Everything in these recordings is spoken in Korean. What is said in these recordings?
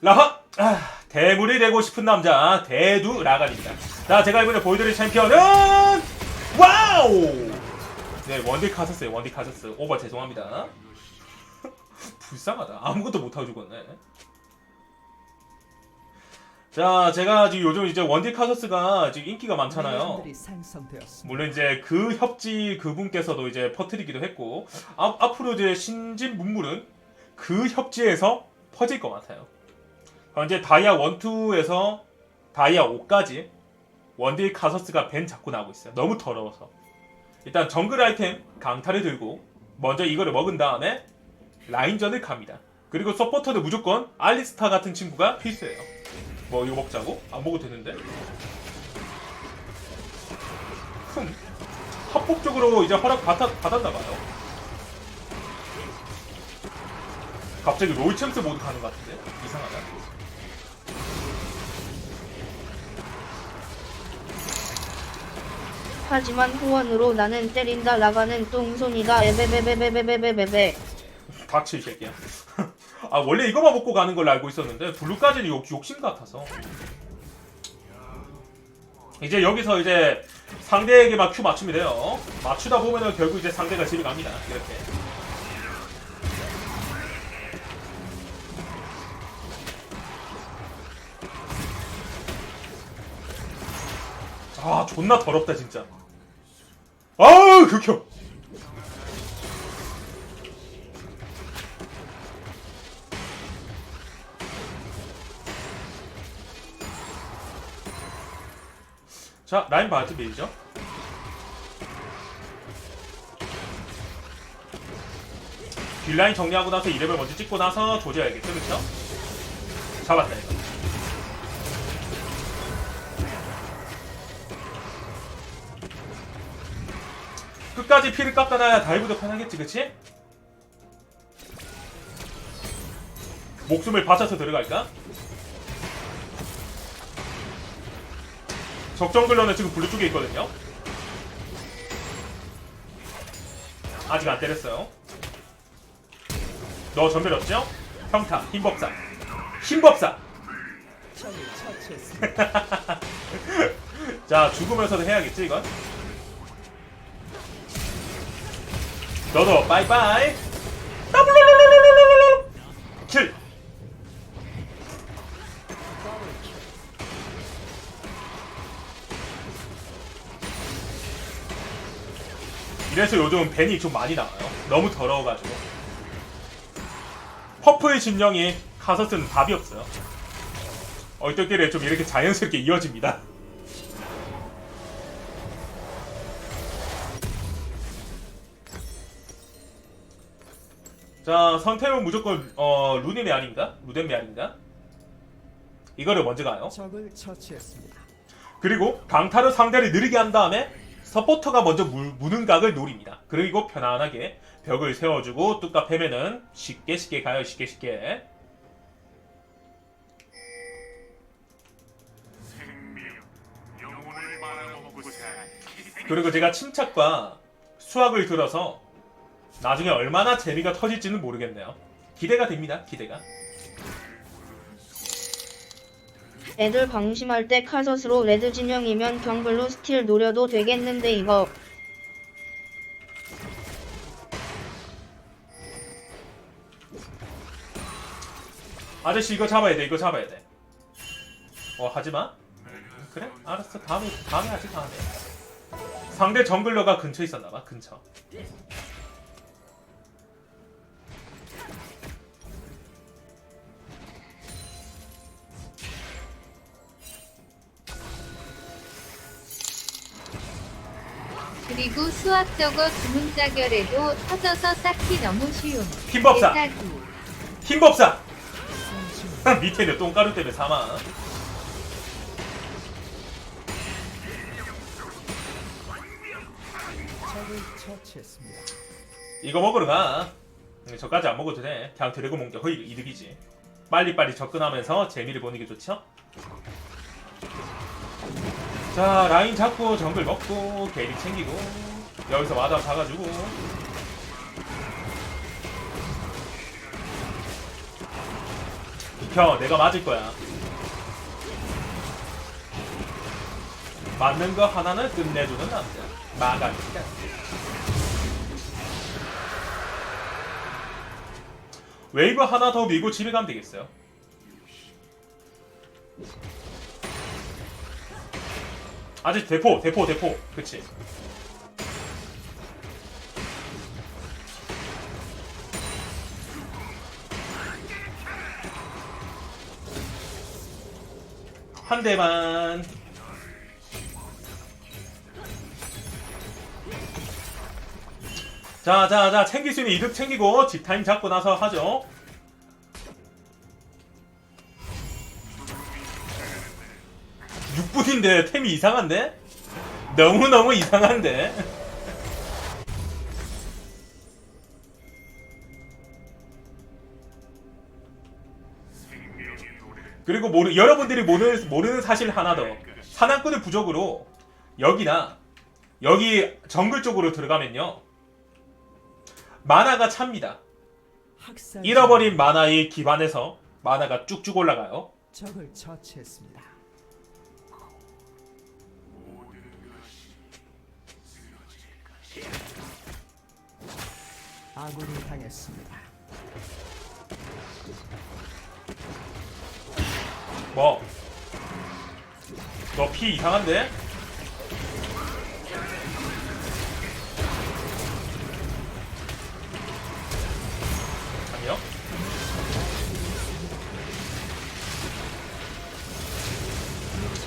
라하 아, 대물이 되고 싶은 남자 대두 라간입니다. 자 제가 이번에 보여드릴 챔피언은 와우. 네 원딜 카서스 원딜 카서스 오버 죄송합니다. 불쌍하다 아무것도 못하고 죽었네. 자 제가 지금 요즘 이제 원딜 카서스가 지금 인기가 많잖아요. 물론 이제 그 협지 그분께서도 이제 퍼뜨리기도 했고 앞, 앞으로 이제 신진 문물은 그 협지에서 퍼질 것 같아요. 현재 다이아 1, 2에서 다이아 5까지 원딜 카서스가 벤 잡고 나오고 있어요. 너무 더러워서. 일단 정글 아이템 강타를 들고 먼저 이거를 먹은 다음에 라인전을 갑니다. 그리고 서포터도 무조건 알리스타 같은 친구가 필수예요. 뭐 이거 먹자고? 안 먹어도 되는데? 흠. 합법적으로 이제 허락 받았, 받았나 봐요. 갑자기 롤챔스 모드 가는 것 같은데? 이상하다. 하지만 후원으로 나는 때린다 라가는 똥손이다 에베베베베베베베베 닥쳐 이 새끼야. 아 원래 이거만 먹고 가는 걸로 알고 있었는데 블루까지는 욕, 욕심 같아서. 이제 여기서 이제 상대에게 막 큐 맞춤이 돼요. 맞추다 보면은 결국 이제 상대가 집에 갑니다. 이렇게. 존나 더럽다 진짜. 아우 극혐. 자 라인 바지 메이죠. 뒷라인 정리하고 나서 이레벨 먼저 찍고 나서 조져야겠죠 그쵸? 잡았다 이거 끝까지 피를 깎아 놔야 다이브도 편하겠지 그치? 목숨을 바쳐서 들어갈까? 적정글러는 지금 블루 쪽에 있거든요 아직 안 때렸어요 너 전멸 없죠? 평타 힘법사 힘법사. 자 죽으면서도 해야겠지 이건 너도 빠이빠이. 킬 이래서 요즘 벤이 좀 많이 나와요. 너무 더러워가지고. 퍼프의 진영이 카서스는 답이 없어요. 얼떨결에 좀 이렇게 자연스럽게 이어집니다 자, 선택은 무조건 어 루님이 아닌가? 루덴미 아닌가? 이거를 먼저 가요. 적을 처치했습니다. 그리고 강타를 상대를 느리게 한 다음에 서포터가 먼저 물, 무는 각을 노립니다. 그리고 편안하게 벽을 세워주고 뚝딱 패면은 쉽게 쉽게 가요. 쉽게 쉽게. 그리고 제가 침착과 수학을 들어서 나중에 얼마나 재미가 터질지는 모르겠네요. 기대가 됩니다. 기대가. 애들 방심할 때 카서스로 레드 진영이면 경블로 스틸 노려도 되겠는데 이거 아저씨 이거 잡아야 돼. 이거 잡아야 돼. 어 하지 마. 그래? 알았어. 다음에 다음에 하지 다음에. 상대 정글러가 근처에 있었나 봐. 근처. 수학적어 두문자결에도 터져서 쌓기 너무 쉬움. 힘법사. 대타기. 힘법사. 밑에는 똥가루 때문에 사망. 이거 먹으러 가. 음, 저까지 안 먹어도 돼. 그냥 드래곤 먹는 게 거의 이득이지. 빨리빨리 접근하면서 재미를 보는 게 좋죠? 자, 라인 잡고 정글 먹고 게리 챙기고 여기서 마담 사가지고. 비켜 내가 맞을 거야. 맞는 거 하나는 끝내주는 남자. 마가니까 웨이브 하나 더 밀고 집에 가면 되겠어요? 아직 대포 대포 대포. 그치 한 대만 자자자 챙길 수 있는 이득 챙기고 집타임 잡고 나서 하죠 6분인데 템이 이상한데? 너무너무 이상한데? 그리고 모르, 여러분들이 모르는, 모르는 사실 하나 더. 사냥꾼의 부족으로 여기나 여기 정글 쪽으로 들어가면요. 마나가 찹니다. 잃어버린 마나에 기반해서 마나가 쭉쭉 올라가요. 적을 처치했습니다. 아군이 당했습니다. 뭐? 너 피 이상한데? 아니요?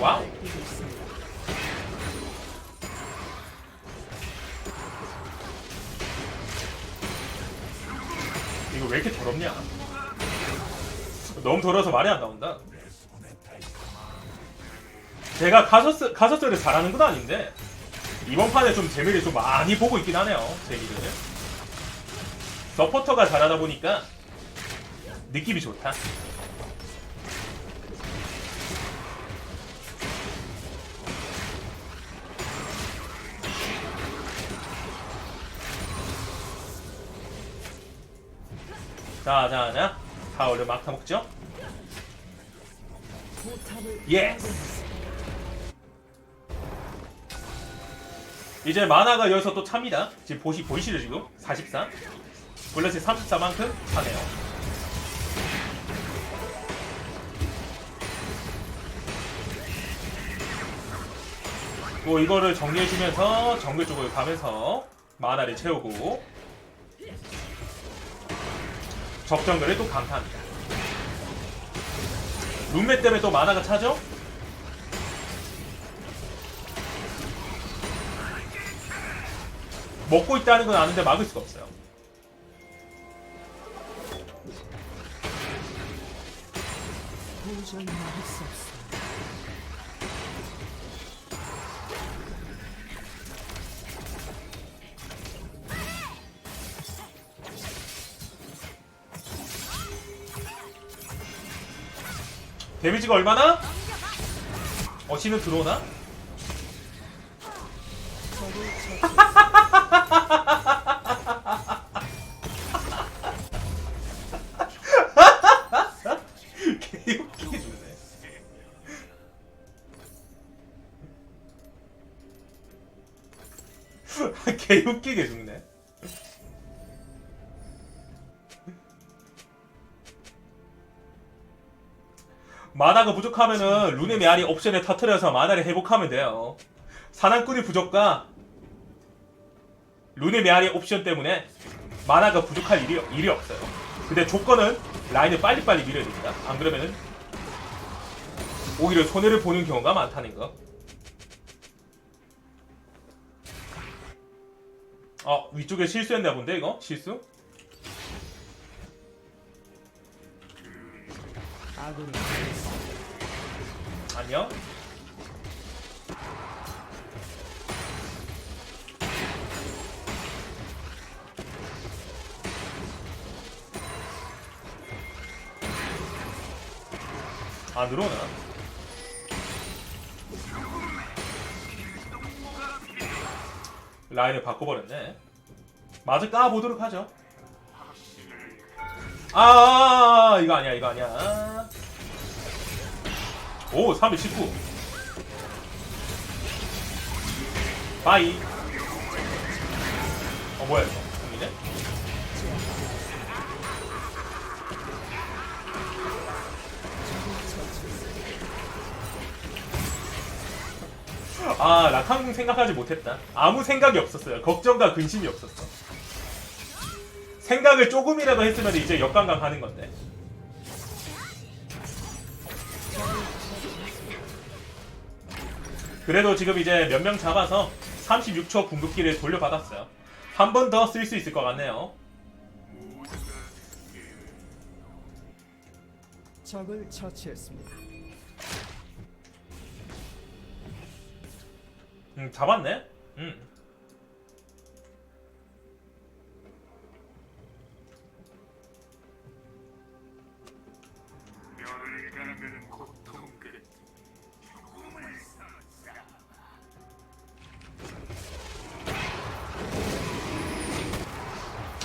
와우. 이거 왜 이렇게 더럽냐? 너무 더러워서 말이 안 나온다. 제가 가서스 가서스를 잘하는 건 아닌데 이번 판에 좀 재미를 좀 많이 보고 있긴 하네요. 재미를. 서포터가 잘하다 보니까 느낌이 좋다. 자, 자, 자. 다 얼른 막타 먹죠? 예스! 이제 마나가 여기서 또 찹니다. 지금 보시, 보이시죠, 지금? 44. 블레스 34만큼 차네요. 또 이거를 정리해주면서 정글 쪽으로 가면서 마나를 채우고 적정글을 또 강타합니다. 룸메 때문에 또 마나가 차죠? 먹고 있다는 건 아는데 막을 수가 없어요. 데미지가 얼마나? 어시는 들어오나? 개웃기게 죽네. 개웃기게 죽네. 마나가 부족하면은 룬의 메아리 옵션에 터트려서 마나를 회복하면 돼요. 사냥꾼이 부족과 룬의 메아리 옵션 때문에 마나가 부족할 일이, 일이 없어요. 근데 조건은 라인을 빨리빨리 밀어야 됩니다. 안 그러면은 오히려 손해를 보는 경우가 많다는 거. 어 위쪽에 실수했나 본데 이거 실수? 안녕. 아 늘어나. 라인을 바꿔버렸네. 마저 까보도록 하죠. 아, 아, 아, 이거 아니야, 이거 아니야. 오 319. 바이. 어 뭐야 이거? 아 낙항궁 생각하지 못했다. 아무 생각이 없었어요. 걱정과 근심이 없었어. 생각을 조금이라도 했으면 이제 역관광 하는 건데. 그래도 지금 이제 몇 명 잡아서 36초 궁극기를 돌려받았어요. 한 번 더 쓸 수 있을 것 같네요. 적을 처치했습니다. 음, 잡았네? 음.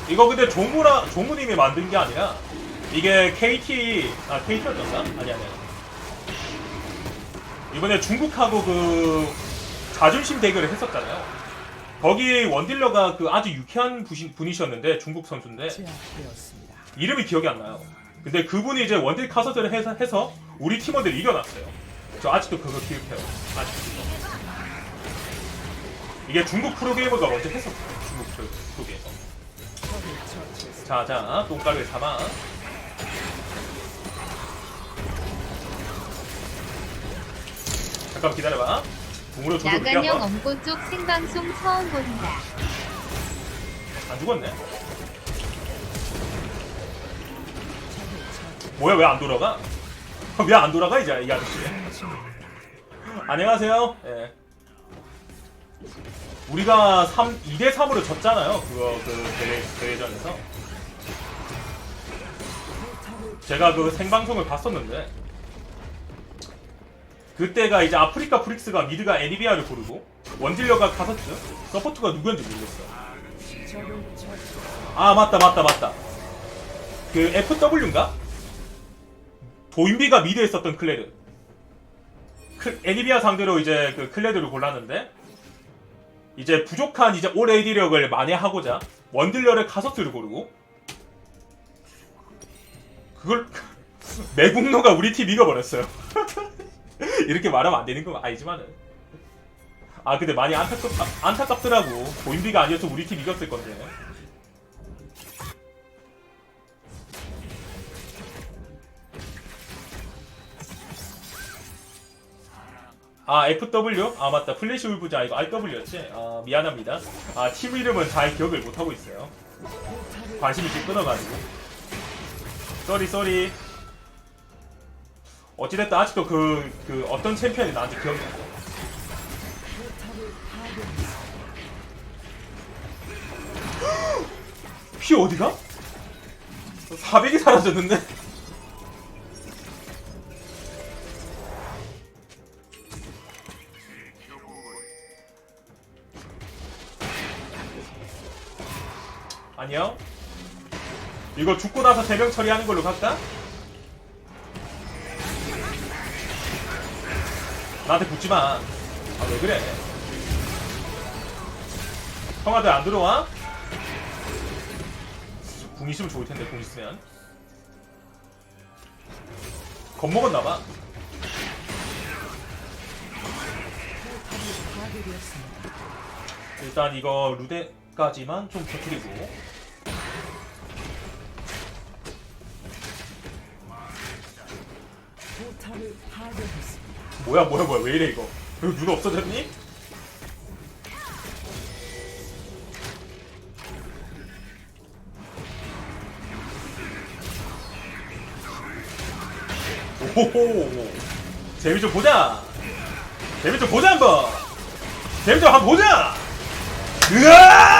이거 근데 조무라, 조무님이 만든 게 아니라 이게 KT, 아? 아니, 아니, 아니. 이번에 중국하고 그 자존심 대결을 했었잖아요. 거기 원딜러가 그 아주 유쾌한 부시- 분이셨는데 중국 선수인데 제압되었습니다. 이름이 기억이 안 나요. 근데 그분이 이제 원딜 카서스를 해서, 해서 우리 팀원들 이겨놨어요. 저 아직도 그거 기억해요. 아직도. 이게 중국 프로게이머가 먼저 했었어요. 중국 프로- 프로게이머. 적을 처치했습니다. 자, 자, 똥가루의 사망. 잠깐 기다려봐. 나간영 한번. 엄고 쪽 생방송 처음 본다. 안 죽었네. 뭐야 왜 안 돌아가? 왜 안 돌아가 이제 이 아저씨? 안녕하세요. 예. 우리가 3 2대 3으로 졌잖아요. 그거 그 대회 대회전에서. 제가 그 생방송을 봤었는데 그때가 이제 아프리카 프릭스가 미드가 애니비아를 고르고 원딜러가 카서츠 서포트가 누구였는지 모르겠어. 아 맞다 맞다 맞다 그 FW인가? 도인비가 미드에 있었던 클레드 크, 애니비아 상대로 이제 그 클레드를 골랐는데 이제 부족한 이제 올 AD력을 만회하고자 원딜러를 카서스를 고르고 그걸 매국노가 우리 팀 이겨버렸어요 이렇게 말하면 안 되는 건 아니지만은. 아 근데 많이 안타깝, 안타깝더라고. 도인비가 아니었으면 우리 팀 이겼을 건데. 아 FW? 아 맞다. 플래시 울부자. 아니고 RW였지? 아 미안합니다. 아팀 이름은 잘 기억을 못하고 있어요. 관심이 좀 끊어가지고. 쏘리 쏘리 어찌됐든 아직도 그, 그 어떤 챔피언이 나한테 기억이 나 피 어디가? 400이 사라졌는데? 아니요. 이거 죽고 나서 대명 처리하는 걸로 갈까? 나한테 붙지 마. 아, 왜 그래? 형아들 안 들어와? 궁 있으면 좋을 텐데, 궁 있으면. 겁먹었나봐. 파괴되었습니다. 일단 이거 루데까지만 좀 터뜨리고. 뭐야, 뭐야, 뭐야, 왜 이래, 이거. 여기 눈 없어졌니? 오호호. 재미 좀 보자. 재미 좀 보자, 한번. 재미 좀 한번 보자! 으아!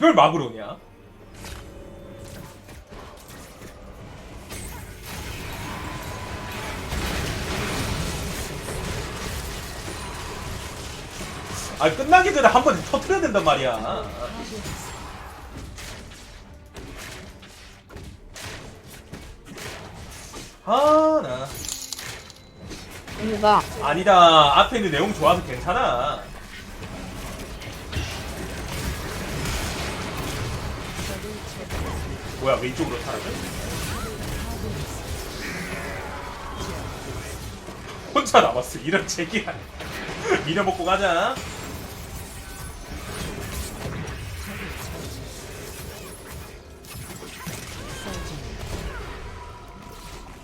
이걸 막으로 오냐? 아 끝나기 전에 한 번 터트려야 된단 말이야. 파괴했습니다. 아 나. 뭔가 아니다. 앞에 있는 내용 좋아서 괜찮아. 뭐야 왼쪽으로 타라고? 혼자 남았어. 이런 제기야. 미려 먹고 가자.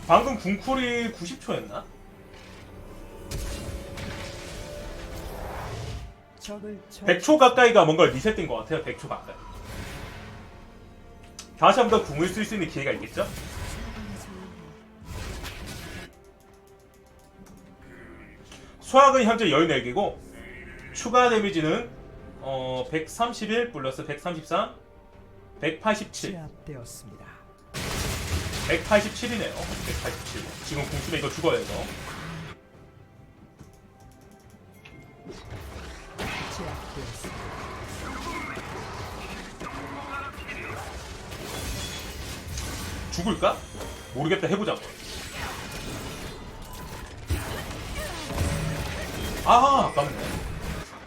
방금 궁쿨이 90초였나? 적을 처치. 100초 가까이가 뭔가 리셋된 것 같아요. 100초 가까이. 다시 한 번 더 궁을 쓸 수 있는 기회가 있겠죠? 수학은 현재 14개고 추가 데미지는 어, 131 플러스 133 187 제압되었습니다. 187이네요 187 지금 궁 쓰면 이거 죽어요 이거 제압되었습니다. 죽을까? 모르겠다. 해보자고. 아 아깝네.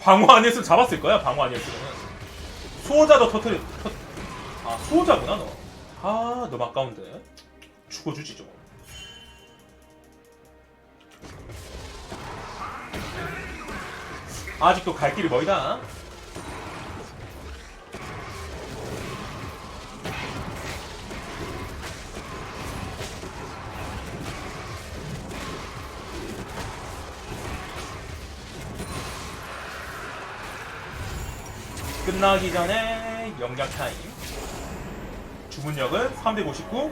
방어 안 했으면 잡았을 거야 방어 아니었으면 수호자도 터트려 터... 아 수호자구나 너 아 너무 아까운데. 죽어주지 저거 아직도 갈 길이 멀다 끝나기 전에 영장 타임. 주문력은 359.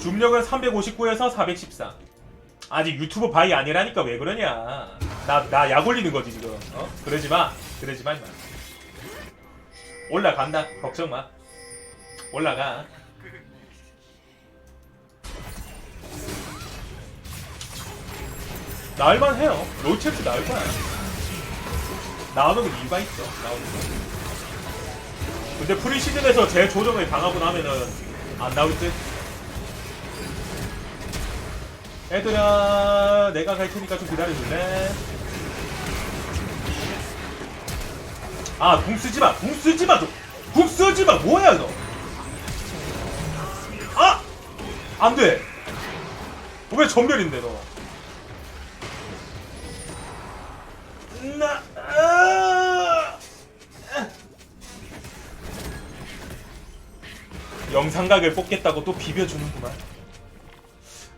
중력은 359에서 414. 아직 유튜브 바이 아니라니까 왜 그러냐. 나, 나 약 올리는 거지, 지금. 어? 그러지 마. 그러지 마, 임마. 올라간다. 걱정 마. 올라가. 나을만 해요. 로체스 나을 거야. 나오는 이유가 있어. 나오는 거. 근데 프리시즌에서 제 조정을 당하고 나면은 안 나올 듯. 애들아, 내가 갈 테니까 좀 기다려줄래? 아, 궁 쓰지 마. 궁 쓰지 마. 좀. 궁 쓰지 마. 뭐야, 너? 아! 안 돼. 왜 전멸인데, 너? 나, 영상각을 뽑겠다고 또 비벼주는구만.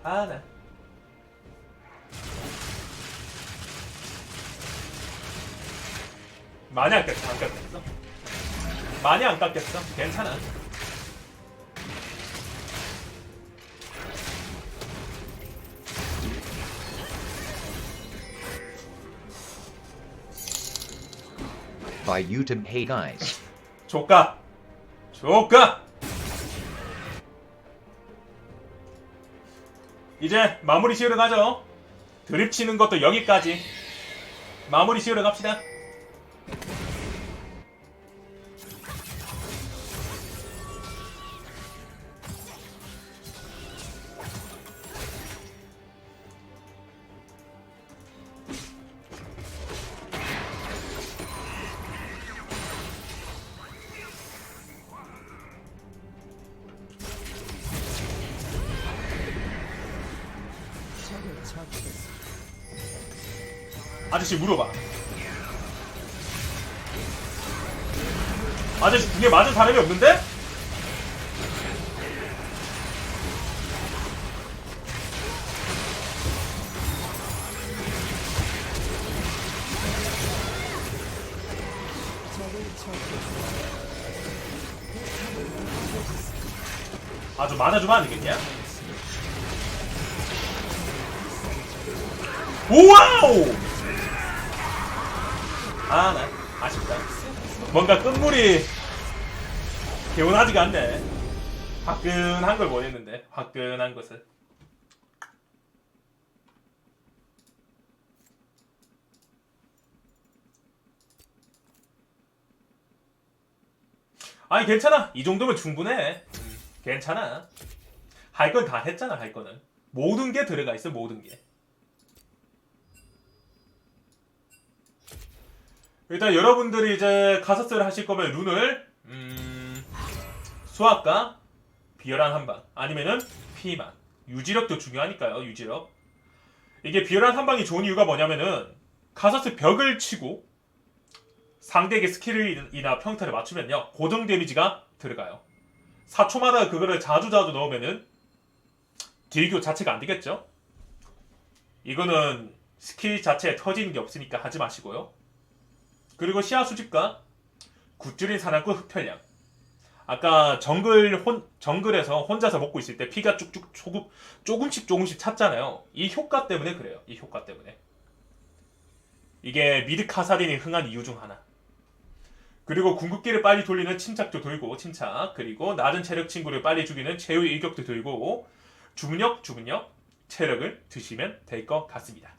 아, 나. 많이 안 깎였어, 안 깎였어. 많이 안 깎였어. 괜찮아. by YouTube Hey Guys. 조까. 조까. 이제 마무리 지으러 가죠. 드립 치는 것도 여기까지. 마무리 지으러 갑시다. 아저씨 물어봐. 아저씨 궁에 맞은 사람이 없는데? 아주 맞아주면 안 되겠냐? 오와우! 아, 나 아쉽다. 뭔가 끝물이 개운하지가 않네. 화끈한 걸 원했는데 화끈한 것을. 아니 괜찮아 이 정도면 충분해 음, 괜찮아 할 건 다 했잖아 할 거는 모든 게 들어가 있어 모든 게 일단 여러분들이 이제 가서스를 하실 거면 룬을 음, 수학과 비열한 한방 아니면은 피만. 유지력도 중요하니까요 유지력. 이게 비열한 한방이 좋은 이유가 뭐냐면은 가서스 벽을 치고 상대에게 스킬이나 평타를 맞추면요 고정 데미지가 들어가요. 4초마다 그거를 자주자주 넣으면은 딜교 자체가 안 되겠죠? 이거는 스킬 자체에 터지는 게 없으니까 하지 마시고요 그리고 시야 수집과 굿줄인 사냥꾼 흡혈량 아까 정글 혼 정글에서 혼자서 먹고 있을 때 피가 쭉쭉 조금 조금씩 조금씩 찼잖아요. 이 효과 때문에 그래요. 이 효과 때문에 이게 미드 카사딘이 흥한 이유 중 하나. 그리고 궁극기를 빨리 돌리는 침착도 돌고 침착 그리고 낮은 체력 친구를 빨리 죽이는 최후 일격도 들고 주문력 주문력 체력을 드시면 될 것 같습니다.